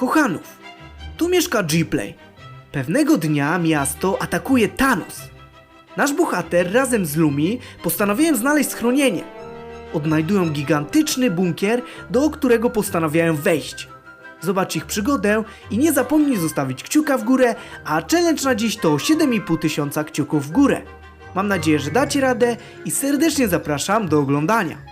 kochanów. Tu mieszka Gplay. Pewnego dnia miasto atakuje Thanos. Nasz bohater razem z Lumi postanowiłem znaleźć schronienie. Odnajdują gigantyczny bunkier, do którego postanawiają wejść. Zobacz ich przygodę i nie zapomnij zostawić kciuka w górę, a challenge na dziś to 7,5 tysiąca kciuków w górę. Mam nadzieję, że dacie radę i serdecznie zapraszam do oglądania.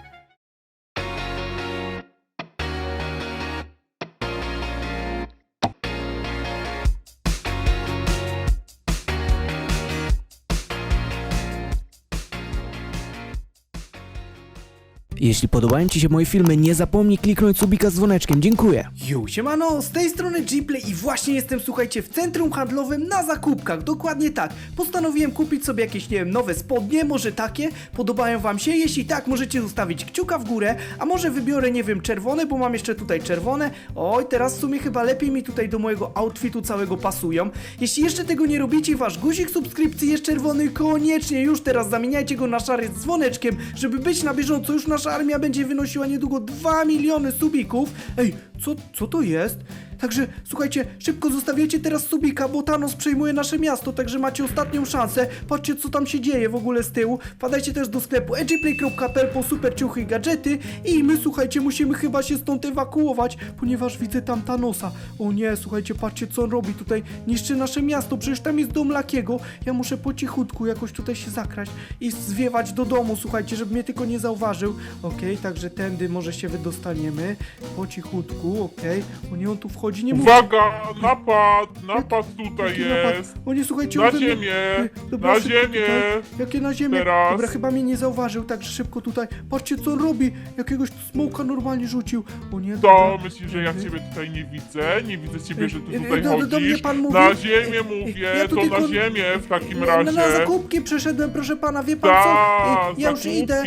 Jeśli podobają Ci się moje filmy, nie zapomnij kliknąć subika z dzwoneczkiem. Dziękuję. Yo, siemano, z tej strony Gplay i właśnie jestem, słuchajcie, w centrum handlowym na zakupkach. Dokładnie tak. Postanowiłem kupić sobie jakieś, nie wiem, nowe spodnie, może takie. Podobają Wam się? Jeśli tak, możecie zostawić kciuka w górę, a może wybiorę, nie wiem, czerwone, bo mam jeszcze tutaj czerwone. Oj, teraz w sumie chyba lepiej mi tutaj do mojego outfitu całego pasują. Jeśli jeszcze tego nie robicie, Wasz guzik subskrypcji jest czerwony, koniecznie już teraz zamieniajcie go na szary z dzwoneczkiem, żeby być na bieżąco. Już nasza armia będzie wynosiła niedługo 2 miliony subików. Ej, co, co to jest? Także słuchajcie, szybko zostawiajcie teraz subika, bo Thanos przejmuje nasze miasto, także macie ostatnią szansę. Patrzcie, co tam się dzieje w ogóle z tyłu. Wpadajcie też do sklepu edgyplay.pl po super ciuchy i gadżety i my, słuchajcie, musimy chyba się stąd ewakuować, ponieważ widzę tam Thanosa. O nie, słuchajcie, patrzcie, co on robi tutaj. Niszczy nasze miasto, przecież tam jest dom Lakiego. Ja muszę po cichutku jakoś tutaj się zakraść i zwiewać do domu, słuchajcie, żeby mnie tylko nie zauważył. Okej, także tędy może się wydostaniemy. Po cichutku, okej. O nie, on tu wchodzi, nie mówi. Uwaga, napad, napad tutaj Jaki napad? jest. O nie, słuchajcie, Na on we mnie- ziemię, Ej, dobra, na szybko ziemię. Tutaj. Jakie na ziemię? Teraz. Dobra, chyba mnie nie zauważył, także szybko tutaj. Patrzcie, co on robi. Jakiegoś smoka normalnie rzucił. O nie, To myślisz, że ja ciebie tutaj nie widzę? Nie widzę ciebie, że ty Ej, tutaj ej, do- do mnie chodzisz? pan mówi? Na ziemię Ej, mówię, ja tu to tylko- na ziemię w takim Na, razie. na zakupki przeszedłem, proszę pana, wie pan Ta, co? Y, Ja już zakupki. idę,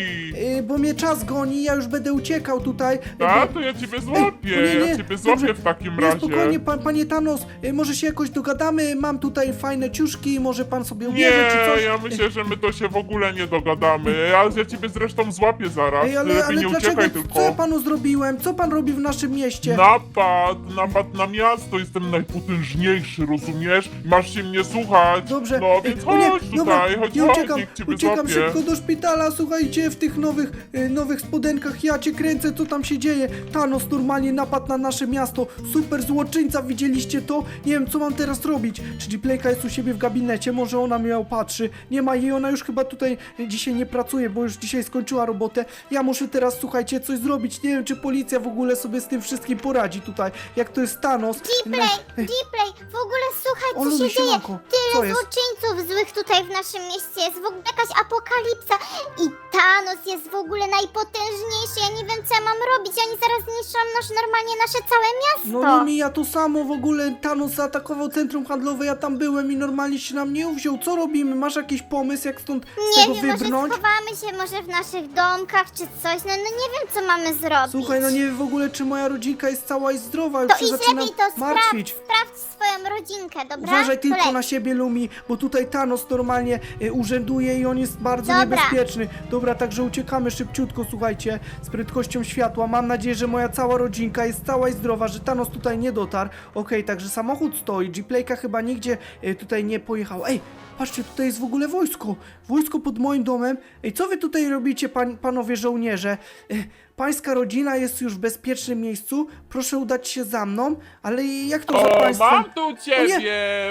y, bo mnie czas goni, ja już będę uciekał tutaj. Y, Tak, to ja ciebie Ej, złapię, o nie, nie, ja ciebie złapię dobrze. w takim Nie, razie. spokojnie, pan, panie Thanos, y, może się jakoś dogadamy, mam tutaj fajne ciuszki, może pan sobie Nie, ubierze czy coś. ja myślę, że my to się w ogóle nie dogadamy, ale ja ciebie zresztą złapię zaraz, Ej, ale, lepiej ale nie dlaczego, uciekaj co ja tylko. panu zrobiłem? Co pan robi w naszym mieście? Napad, napad na miasto, jestem najpotężniejszy, rozumiesz? Masz się mnie słuchać. Dobrze. No Ej, więc o nie, chodź dobra, tutaj, chodź, ja chodź, uciekam, niech ciebie uciekam złapie. szybko do szpitala, słuchajcie, w tych nowych, e, nowych spodenkach, ja cię kręcę, co tam się dzieje. Thanos normalnie napadł na nasze miasto, super złoczyńca, widzieliście to? Nie wiem, co mam teraz robić. Czy Playka jest u siebie w gabinecie, może ona mnie opatrzy. Nie ma jej, ona już chyba tutaj dzisiaj nie pracuje, bo już dzisiaj skończyła robotę. Ja muszę teraz, słuchajcie, coś zrobić, nie wiem, czy policja w ogóle sobie z tym wszystkim poradzi tutaj, jak to jest Thanos. Gplay, Gplay, w ogóle słuchaj, co się dzieje. siemanko. Co Tyle jest? złoczyńców złych tutaj w naszym mieście jest, w ogóle jakaś apokalipsa i Thanos jest w ogóle najpotężniejszy, ja nie wiem co ja mam robić, oni zaraz zniszczą nasz, normalnie nasze całe miasto. No Ja to samo w ogóle Thanos zaatakował centrum handlowe, ja tam byłem i normalnie się nam nie uwziął. Co robimy? Masz jakiś pomysł, jak stąd z nie tego wiem, wybrnąć? może schowamy się może w naszych domkach czy coś, no, no nie wiem co mamy zrobić. Słuchaj, no nie wiem w ogóle, czy moja rodzinka jest cała i zdrowa, już To się idź zaczynam lepiej to martwić. sprawdź, sprawdź swoją rodzinkę, dobra? Uważaj To tylko leć. na siebie, Lumi, bo tutaj Thanos normalnie y, urzęduje i on jest bardzo Dobra. niebezpieczny. Dobra, także uciekamy szybciutko, słuchajcie, z prędkością światła. Mam nadzieję, że moja cała rodzinka jest cała i zdrowa, że Thanos tutaj nie dotarł. Okej, także samochód stoi, G-Playka chyba nigdzie y, tutaj nie pojechał. Ej, patrzcie, tutaj jest w ogóle wojsko. Wojsko pod moim domem. Ej, co wy tutaj robicie, pan, panowie żołnierze? Y, Pańska rodzina jest już w bezpiecznym miejscu. Proszę udać się za mną, ale jak to za O, państwem? mam tu ciebie,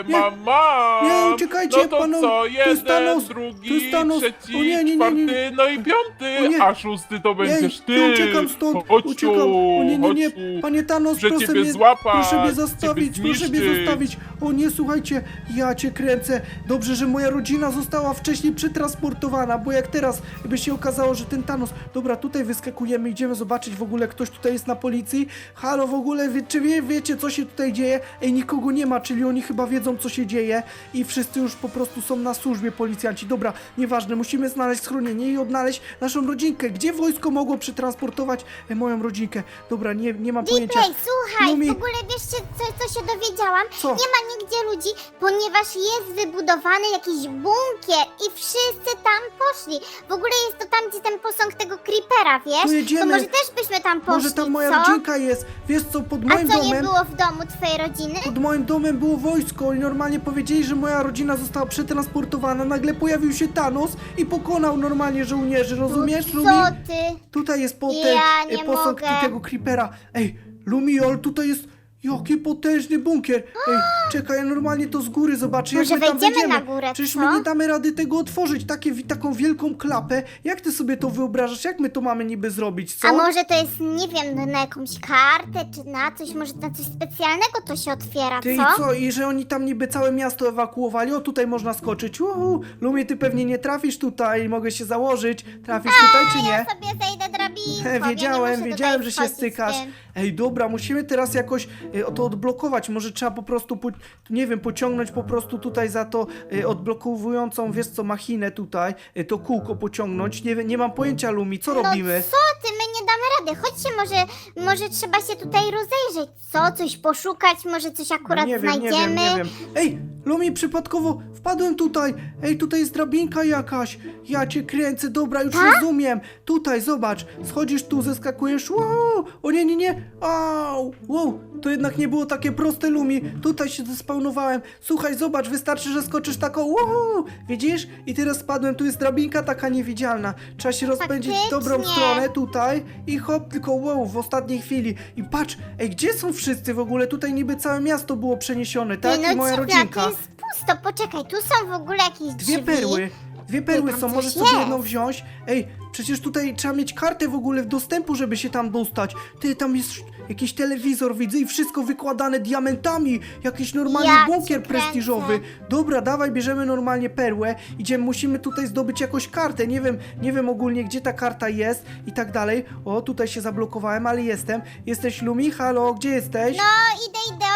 nie, mam, mam. nie, uciekajcie, no to panowie, co, tu jeden, Thanos, drugi, tu Thanos. trzeci, O nie, nie, nie, nie, czwarty, no i piąty, O nie. a szósty to będziesz ty. ja uciekam stąd, Chodź uciekam. O nie, nie, nie, chodź tu. panie Thanos, proszę ciebie mnie, złapać, proszę mnie ciebie zostawić, proszę mnie zniszczyć. zostawić. O nie, słuchajcie, ja cię kręcę. Dobrze, że moja rodzina została wcześniej przetransportowana, bo jak teraz by się okazało, że ten Thanos... Dobra, tutaj wyskakujemy, idziemy zobaczyć w ogóle, ktoś tutaj jest na policji. Halo, w ogóle, wie, czy wie, wiecie, co się tutaj dzieje? Ej, nikogo nie ma, czyli oni chyba wiedzą, co się dzieje i wszyscy już po prostu są na służbie, policjanci. Dobra, nieważne, musimy znaleźć schronienie i odnaleźć naszą rodzinkę. Gdzie wojsko mogło przetransportować e, moją rodzinkę? Dobra, nie, nie mam pojęcia. Gplay, słuchaj, Lumi. w ogóle wiesz co, co się dowiedziałam? Co? Nie ma nigdzie ludzi, ponieważ jest wybudowany jakiś bunkier i wszyscy tam poszli. W ogóle jest to tam, gdzie ten posąg tego creepera, wiesz? Jedziemy idziemy. może też byśmy tam poszli, Może tam moja co? rodzinka jest. Wiesz co, pod A moim co, nie domem... było w domu twojej rodziny? Pod moim domem było wojsko i normalnie powiedzieli, że moja rodzina została przetransportowana. Nagle pojawił się Thanos i pokonał normalnie żołnierzy, rozumiesz, Lumi? Co ty? Tutaj jest potem Ja nie e, posąg mogę. tego creepera. Ej, Lumiol, tutaj jest jaki potężny bunkier. Ej, czekaj, ja normalnie to z góry zobaczę, jak Może my tam wejdziemy na górę, Przecież co? my nie damy rady tego otworzyć, takie, wi- taką wielką klapę. Jak ty sobie to wyobrażasz? Jak my to mamy niby zrobić, co? A może to jest, nie wiem, na jakąś kartę, czy na coś, może na coś specjalnego to się otwiera, Ty i co? co? I że oni tam niby całe miasto ewakuowali? O, tutaj można skoczyć. Uhu. Lumie, ty pewnie nie trafisz tutaj, mogę się założyć. Trafisz tutaj czy nie? Ja sobie zejdę drabinką, ja nie wiedziałem, muszę wiedziałem, tutaj że się wchodzić stykasz. tym. Ej, dobra, musimy teraz jakoś to odblokować. Może trzeba po prostu, po, nie wiem, pociągnąć po prostu tutaj za to e, odblokowującą, wiesz co, machinę tutaj, e, to kółko pociągnąć. Nie, nie mam pojęcia, Lumi, co robimy? No co ty, my nie damy rady. Chodźcie, może, może trzeba się tutaj rozejrzeć, co? Coś poszukać, może coś akurat nie wiem, znajdziemy. nie wiem, nie wiem. Ej, Lumi, przypadkowo wpadłem tutaj. Ej, tutaj jest drabinka jakaś. Ja cię kręcę, dobra, już Tak? rozumiem. Tutaj, zobacz, schodzisz tu, zeskakujesz. Wow! O nie, nie, nie. Au! Wow, to jednak nie było takie proste, Lumi. Tutaj się zespawnowałem. Słuchaj, zobacz, wystarczy, że skoczysz taką. Wow! Widzisz? I teraz spadłem. Tu jest drabinka taka niewidzialna. Trzeba się rozpędzić w dobrą Faktycznie. stronę tutaj i hop, tylko wow, w ostatniej chwili. I patrz, ej, gdzie są wszyscy w ogóle? Tutaj niby całe miasto było przeniesione, tak? Ty, no I moja dziwna, rodzinka. to jest pusto. Poczekaj, tu są w ogóle jakieś Dwie drzwi. perły. Dwie perły tam są, coś możesz sobie jest. jedną wziąć. Ej, przecież tutaj trzeba mieć kartę w ogóle w dostępu, żeby się tam dostać. Ty, tam jest jakiś telewizor, widzę, i wszystko wykładane diamentami. Jakiś normalny Ja cię bunkier kręcę. prestiżowy. Dobra, dawaj, bierzemy normalnie perłę. Idziemy, musimy tutaj zdobyć jakąś kartę. Nie wiem, nie wiem ogólnie, gdzie ta karta jest i tak dalej. O, tutaj się zablokowałem, ale jestem. Jesteś Lumi? Halo, gdzie jesteś? No, idę, idę.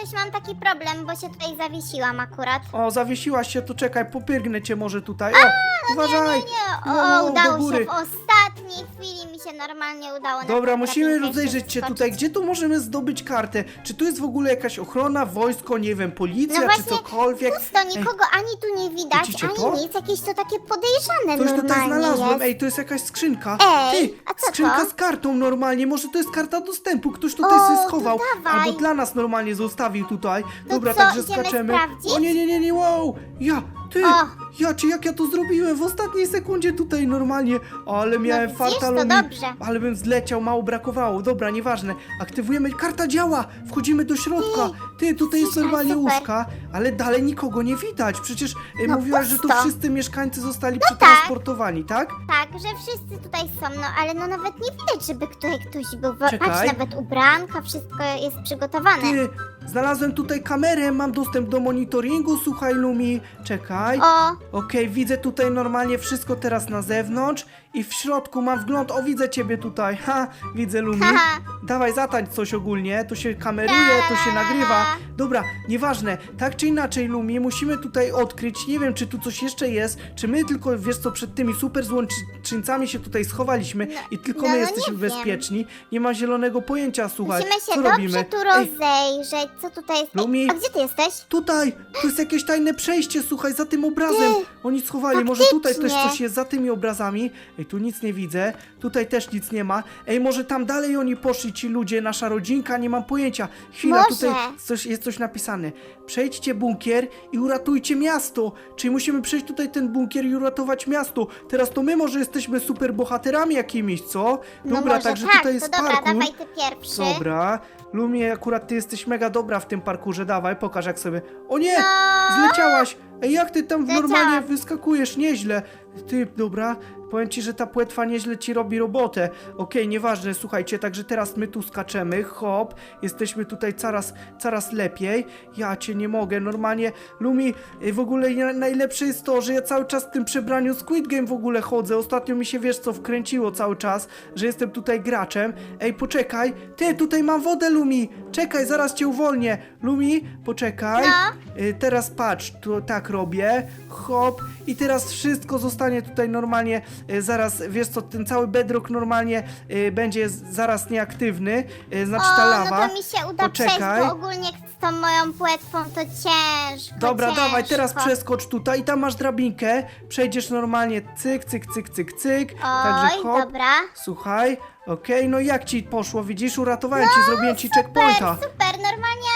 Coś mam taki problem, bo się tutaj zawiesiłam akurat. O, zawiesiłaś się, to czekaj, popyrgnę cię może tutaj. O, uważaj! Nie, o, Wow, o, do udało góry. się w ostatniej chwili się normalnie udało Dobra, musimy rozejrzeć się tutaj. Gdzie tu możemy zdobyć kartę? Czy tu jest w ogóle jakaś ochrona, wojsko, nie wiem, policja, No czy właśnie, cokolwiek? Pusto, nikogo ani tu nie widać, widzicie ani to? nic. Jakieś to takie podejrzane Coś tutaj normalnie znalazłem. jest. Ej, to jest jakaś skrzynka. Ej, Ty, a co skrzynka to? z kartą normalnie. Może to jest karta dostępu. Ktoś tutaj O, sobie to schował. dawaj. Albo dla nas normalnie zostawił tutaj. Dobra, co, także idziemy skaczemy. sprawdzić? O nie, nie, nie, nie, wow! Ja, ty! O. Ja, czy jak ja to zrobiłem w ostatniej sekundzie tutaj normalnie. Ale miałem widzisz, to Lumi. dobrze. Ale bym zleciał, mało brakowało. Dobra, nieważne. Aktywujemy. Karta działa! Wchodzimy do środka. Ty, tutaj jest Super, normalnie super. łóżka, ale dalej nikogo nie widać. Przecież e, No mówiłaś, że tu pusto. wszyscy mieszkańcy zostali tak. przetransportowani, tak? Tak, że wszyscy tutaj są, no ale no nawet nie widać, żeby tutaj ktoś był. Patrz, Czekaj. nawet ubranka, wszystko jest przygotowane. Ty, znalazłem tutaj kamerę, mam dostęp do monitoringu, słuchaj Lumi, czekaj. O, Okej, widzę tutaj normalnie wszystko teraz na zewnątrz i w środku mam wgląd, o widzę ciebie tutaj, ha, widzę Lumi. haha. Dawaj, zatańcz coś ogólnie, to się kameruje, to się nagrywa. Dobra, nieważne, tak czy inaczej Lumi, musimy tutaj odkryć, nie wiem czy tu coś jeszcze jest, czy my tylko, wiesz co, przed tymi super złączyńcami się tutaj schowaliśmy i tylko no, my no jesteśmy nie wiem. bezpieczni. Nie ma zielonego pojęcia, słuchaj, Musimy co się dobrze robimy? tu Ej, rozejrzeć. Co tutaj jest? Ej, Lumi? A gdzie ty jesteś? Tutaj! Tu jest jakieś tajne przejście, słuchaj, za tym obrazem! Oni schowali, może tutaj też faktycznie. coś jest za tymi obrazami. Ej, tu nic nie widzę, tutaj też nic nie ma. Ej, może tam dalej oni poszli, ci ludzie, nasza rodzinka, nie mam pojęcia. Chwila, Może. tutaj coś, jest coś napisane. Przejdźcie bunkier i uratujcie miasto! Czyli musimy przejść tutaj ten bunkier i uratować miasto. Teraz to my może jesteśmy super bohaterami jakimiś, co? No Dobra, może także tak, tutaj jest to dobra, parkour. dawaj ty pierwszy. Dobra. Lumie, akurat ty jesteś mega dobra w tym parkurze, dawaj, pokaż jak sobie. O nie! No. Zleciałaś! Ej, jak ty tam Zleciałam. normalnie wyskakujesz? Nieźle. Ty, dobra, powiem ci, że ta płetwa nieźle ci robi robotę. Okej, nieważne, słuchajcie, także teraz my tu skaczemy, hop, jesteśmy tutaj coraz, coraz lepiej. Ja cię nie mogę, normalnie, Lumi, y, w ogóle na- najlepsze jest to, że ja cały czas w tym przebraniu Squid Game w ogóle chodzę. Ostatnio mi się, wiesz co, wkręciło cały czas, że jestem tutaj graczem. Ej, poczekaj, ty, tutaj mam wodę, Lumi, czekaj, zaraz cię uwolnię. Lumi, poczekaj. No. Y, teraz patrz, tu tak robię, hop, i teraz wszystko zostanie tutaj normalnie zaraz, wiesz co, ten cały bedrock normalnie y, będzie zaraz nieaktywny, y, znaczy ta o, lawa. no to mi się uda Poczekaj. przejść, bo ogólnie z tą moją płetwą to ciężko, Dobra, ciężko. dawaj, teraz przeskocz tutaj i tam masz drabinkę, przejdziesz normalnie cyk, cyk, cyk, cyk, cyk, także Oj, hop, dobra. słuchaj, okej, no jak ci poszło, widzisz, uratowałem ci, zrobiłem ci checkpointa. Super, super, normalnie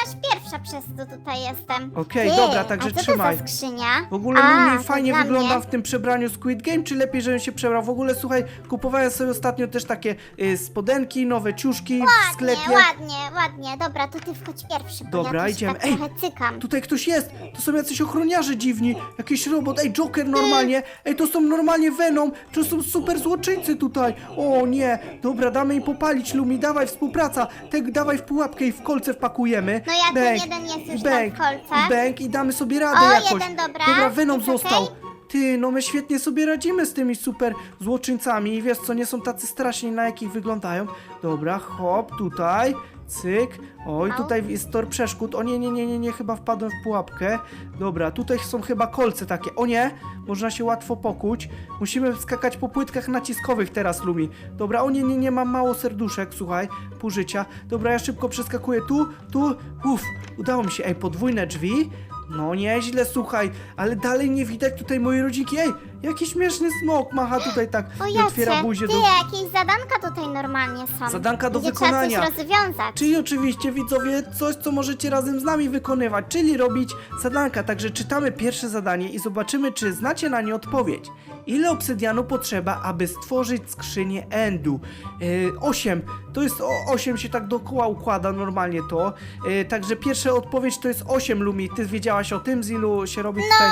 pierwsza przez to tutaj jestem. Okej, Ty, dobra, także a co trzymaj. to za skrzynia? W ogóle a, Lumi to fajnie dla wygląda mnie. w tym przebraniu Squid Game, czy lepiej, żebym się przebrał? W ogóle słuchaj, kupowałem sobie ostatnio też takie y, spodenki, nowe ciuszki w Ładnie, sklepie. ładnie, ładnie. Dobra, to ty wchodź pierwszy, bo Dobra, ja tu się idziemy. tak Ej, trochę cykam. Tutaj ktoś jest! To są jacyś ochroniarze dziwni! Jakiś robot! Ej, Joker normalnie! Ej, to są normalnie Venom! To są super złoczyńcy tutaj! O nie! Dobra, damy im popalić, Lumi, dawaj współpraca! Tak, dawaj w pułapkę i w kolce wpakujemy. No ja ten Bęk, jeden jest już tam bęk, w kolce. Bęk i damy sobie radę O, jakoś. jeden, dobra. Dobra, Venom Jest został. okej? Ty, no my świetnie sobie radzimy z tymi super złoczyńcami i wiesz co, nie są tacy straszni na jakich wyglądają. Dobra, hop, tutaj, cyk. Oj, Au. tutaj jest tor przeszkód. O nie, nie, nie, nie, nie, chyba wpadłem w pułapkę. Dobra, tutaj są chyba kolce takie. O nie, można się łatwo pokuć. Musimy skakać po płytkach naciskowych teraz, Lumi. Dobra, o nie, nie, nie, mam mało serduszek, słuchaj, pół życia. Dobra, ja szybko przeskakuję tu, tu, uff, udało mi się. Ej, podwójne drzwi. No nieźle, słuchaj, ale dalej nie widać tutaj mojej rodzinki. Ej, jaki śmieszny smok macha tutaj tak O i otwiera buzię ty, do... jakieś zadanka tutaj normalnie są. Zadanka do gdzie wykonania. trzeba coś rozwiązać. Czyli oczywiście widzowie coś, co możecie razem z nami wykonywać, czyli robić zadanka. Także czytamy pierwsze zadanie i zobaczymy, czy znacie na nie odpowiedź. Ile obsydianu potrzeba, aby stworzyć skrzynię Endu? Yy, 8. To jest o, 8 się tak dookoła układa normalnie to. Yy, także pierwsza odpowiedź to jest 8 Lumi. Ty wiedziałaś o tym, z ilu się robi tutaj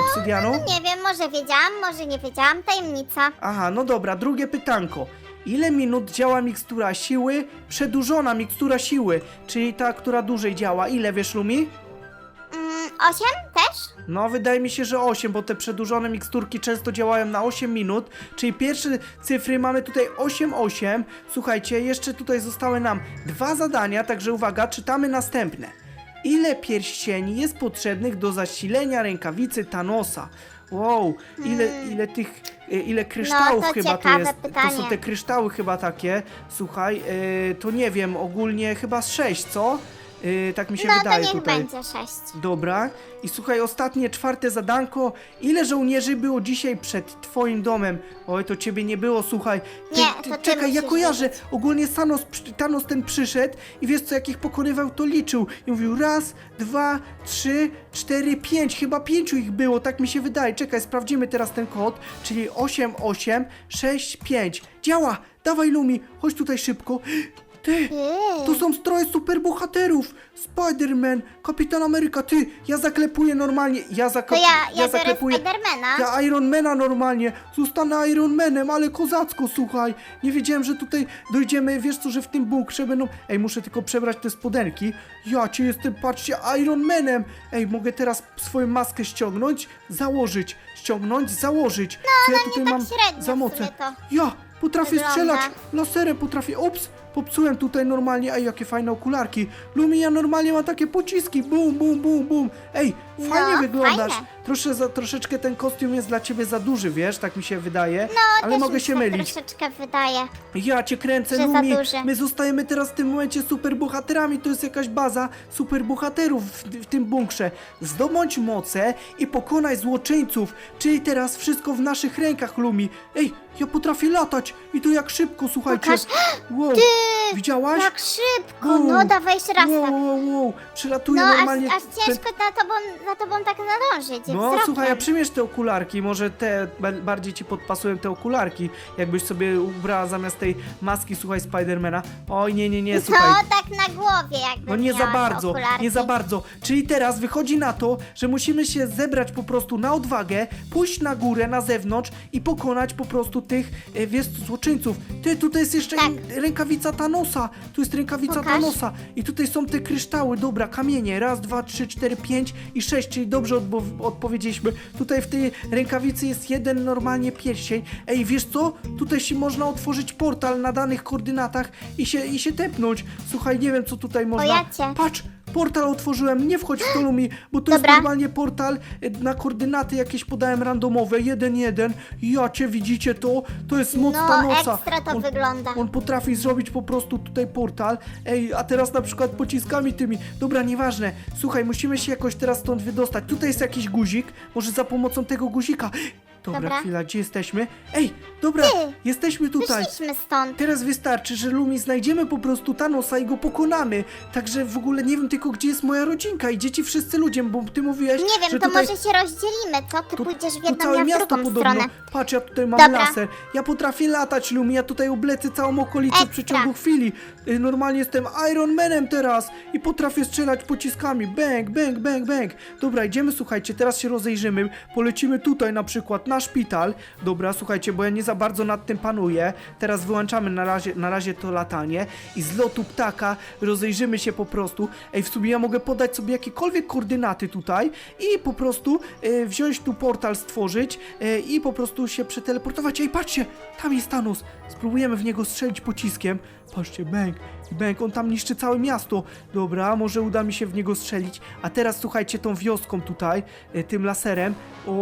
obsydianu? Nie wiem, może wiedziałam, może nie wiedziałam, tajemnica. Aha, no dobra, drugie pytanko. Ile minut działa mikstura siły? Przedłużona mikstura siły, czyli ta, która dłużej działa. Ile wiesz, Lumi? Mm, osiem też? No, wydaje mi się, że 8, bo te przedłużone miksturki często działają na 8 minut, czyli pierwsze cyfry mamy tutaj 8, 8. Słuchajcie, jeszcze tutaj zostały nam dwa zadania, także uwaga, czytamy następne. Ile pierścieni jest potrzebnych do zasilenia rękawicy Thanosa? Wow, ile, ile tych, e, ile kryształów Hmm. to chyba tu ciekawe jest. To pytanie. są te kryształy chyba takie. Słuchaj, e, to nie wiem, ogólnie chyba z 6, co? E, tak mi się No to wydaje niech tutaj. będzie sześć. Dobra. I słuchaj, ostatnie, czwarte zadanko. Ile żołnierzy było dzisiaj przed twoim domem? Oj, to ciebie nie było, słuchaj. Ty, Nie, to ty czekaj, ja musisz kojarzę. Ogólnie Thanos, przy- Thanos ten przyszedł i wiesz co, jak ich pokonywał, to liczył. I mówił raz, dwa, trzy, cztery, pięć. Chyba pięciu ich było, tak mi się wydaje. Czekaj, sprawdzimy teraz ten kod. Czyli 8, 8, 6, 5. Działa! Dawaj, Lumi, chodź tutaj szybko. Ty! To są stroje superbohaterów! Spider-Man, Kapitan Ameryka, ty! Ja zaklepuję normalnie, ja, zak To ja, ja, biorę zaklepuję... Spidermana. Ja Ironmana normalnie, zostanę Ironmanem, ale kozacko, słuchaj. Nie wiedziałem, że tutaj dojdziemy, wiesz co, że w tym bunkrze będą... Ej, muszę tylko przebrać te spodenki. Ja cię jestem, patrzcie, Ironmanem. Ej, mogę teraz swoją maskę ściągnąć, założyć, ściągnąć, założyć. No, ja tutaj tak mam średnio w sumie to Ja potrafię wygląda. strzelać laserem, potrafię... Ups! Popsułem tutaj normalnie, ej, jakie fajne okularki. Lumi, ja normalnie mam takie pociski, bum, bum, bum, bum. Ej, fajnie No, wyglądasz. fajne. Trosze, za, troszeczkę ten kostium jest dla ciebie za duży, wiesz, tak mi się wydaje. No, ale też mogę mi się mylić. troszeczkę wydaje. Ja cię kręcę, Że za Lumi. duży. My zostajemy teraz w tym momencie superbohaterami. To jest jakaś baza superbohaterów w, w tym bunkrze. Zdobądź moce i pokonaj złoczyńców. Czyli teraz wszystko w naszych rękach, Lumi. Ej, ja potrafię latać i to jak szybko, słuchajcie. Pokaż. Wow. Widziałaś? Jak szybko, Wow. no dawaj jeszcze raz Wow, tak. wow, wow. Przelatuję No, aż, normalnie. aż ten- ciężko za tobą, za tobą tak nadążyć. No wzrokiem. słuchaj, a przymierz te okularki, może te ba- bardziej ci podpasują te okularki, jakbyś sobie ubrała zamiast tej maski, słuchaj, Spidermana. Oj, nie, nie, nie, słuchaj. No, tak na głowie jakby No nie za miała te bardzo, okularki. nie za bardzo. Czyli teraz wychodzi na to, że musimy się zebrać po prostu na odwagę, pójść na górę, na zewnątrz i pokonać po prostu tych, e, wiesz, złoczyńców. Ty, tutaj jest jeszcze Tak. rękawica Thanosa. Tu jest rękawica Pokaż. Thanosa. I tutaj są te kryształy, dobra, kamienie. Raz, dwa, trzy, cztery, pięć i sześć, czyli dobrze odbo- odpowiedzieliśmy. Tutaj w tej rękawicy jest jeden normalnie pierścień. Ej, wiesz co? Tutaj się można otworzyć portal na danych koordynatach i się, i się tepnąć. Słuchaj, nie wiem co tutaj można. ja cię. Patrz, portal otworzyłem, nie wchodź w to Lumi, bo to jest Dobra. normalnie portal e, na koordynaty jakieś podałem randomowe, jeden jeden. Ja cię widzicie to? To jest moc No, Thanosa. ekstra to wygląda. On potrafi zrobić po prostu tutaj portal. Ej, a teraz na przykład pociskami tymi. Dobra, nieważne. Słuchaj, musimy się jakoś teraz stąd wydostać. Tutaj jest jakiś guzik. Może za pomocą tego guzika. Dobra, Dobra. chwila, gdzie jesteśmy? Ej, dobra, Ty, jesteśmy tutaj. Wyszliśmy stąd. Teraz wystarczy, że Lumi znajdziemy po prostu Thanosa i go pokonamy. Także w ogóle nie wiem tylko, gdzie jest moja rodzinka i dzieci wszyscy ludzie, bo ty mówiłeś, Nie wiem, że to tutaj... może się rozdzielimy, co? Ty Tu- pójdziesz w tu jedną, całe ja w miasto drugą podobno. stronę. Patrz, ja tutaj mam Dobra. laser. Ja potrafię latać, Lumi. Ja tutaj oblecę całą okolicę w Ekstra. przeciągu chwili. Y, Normalnie jestem Iron Manem teraz i potrafię strzelać pociskami. Bang, bang, bang, bang. Dobra, idziemy, słuchajcie, teraz się rozejrzymy. Polecimy tutaj na przykład na szpital. Dobra, słuchajcie, bo ja nie za bardzo nad tym panuję. Teraz wyłączamy na razie, na razie to latanie i z lotu ptaka rozejrzymy się po prostu. Ej, w sumie ja mogę podać sobie jakiekolwiek koordynaty tutaj i po prostu e, wziąć tu portal, stworzyć e, i po prostu się przeteleportować. Ej, patrzcie, tam jest Thanos. Spróbujemy w niego strzelić pociskiem. Patrzcie, i bang, on tam niszczy całe miasto. Dobra, może uda mi się w niego strzelić. A teraz słuchajcie tą wioską tutaj, e, tym laserem. O,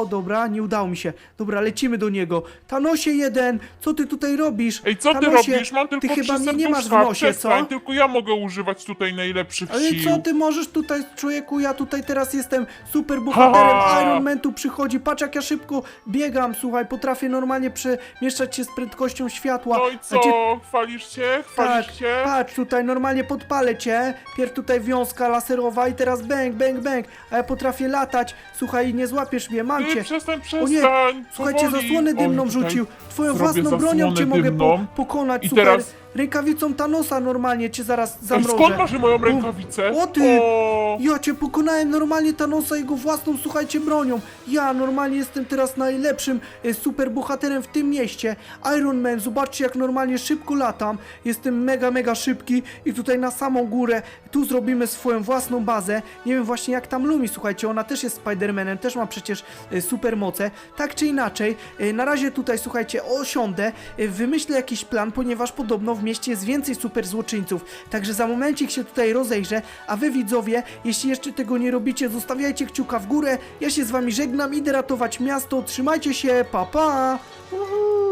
o, dobra, nie udało mi się. Dobra, lecimy do niego. Thanosie jeden, co ty tutaj robisz? Ej, co ty Thanosie, robisz? Mam tylko Ty chyba mnie nie masz w serduszka. nosie, co? Przestań, tylko ja mogę używać tutaj najlepszych Ale sił. co ty możesz tutaj, człowieku? Ja tutaj teraz jestem super bohaterem. Ha! Iron Man tu przychodzi. Patrz, jak ja szybko biegam. Słuchaj, potrafię normalnie przemieszczać się z prędkością światła. No i A co? cię- Chwalisz się? Tak, Chwalisz się? patrz, tutaj normalnie podpalę cię. Pierw tutaj wiązka laserowa i teraz bang, bang, bang. A ja potrafię latać. Słuchaj, nie złapiesz mnie, mam Ty, cię. przestań, O przestań! nie, słuchajcie, powoli. zasłonę dymną O, tutaj rzucił. Twoją zrobię własną bronią cię zasłonę mogę po, dymną. pokonać. I Super. teraz- Rękawicą Thanosa normalnie cię zaraz Ej, zamrożę. skąd masz moją rękawicę? O, ty! O, Ja cię pokonałem normalnie Thanosa jego własną, słuchajcie, bronią. Ja normalnie jestem teraz najlepszym e, superbohaterem w tym mieście. Iron Man, zobaczcie jak normalnie szybko latam. Jestem mega, mega szybki i tutaj na samą górę, tu zrobimy swoją własną bazę. Nie wiem właśnie jak tam Lumi, słuchajcie, ona też jest Spider-Manem, też ma przecież e, supermoce. Tak czy inaczej, e, na razie tutaj, słuchajcie, osiądę, e, wymyślę jakiś plan, ponieważ podobno w mieście jest więcej super złoczyńców. Także za momencik się tutaj rozejrzę, a wy widzowie, jeśli jeszcze tego nie robicie, zostawiajcie kciuka w górę. Ja się z wami żegnam, idę ratować miasto. Trzymajcie się, pa pa! Uhu.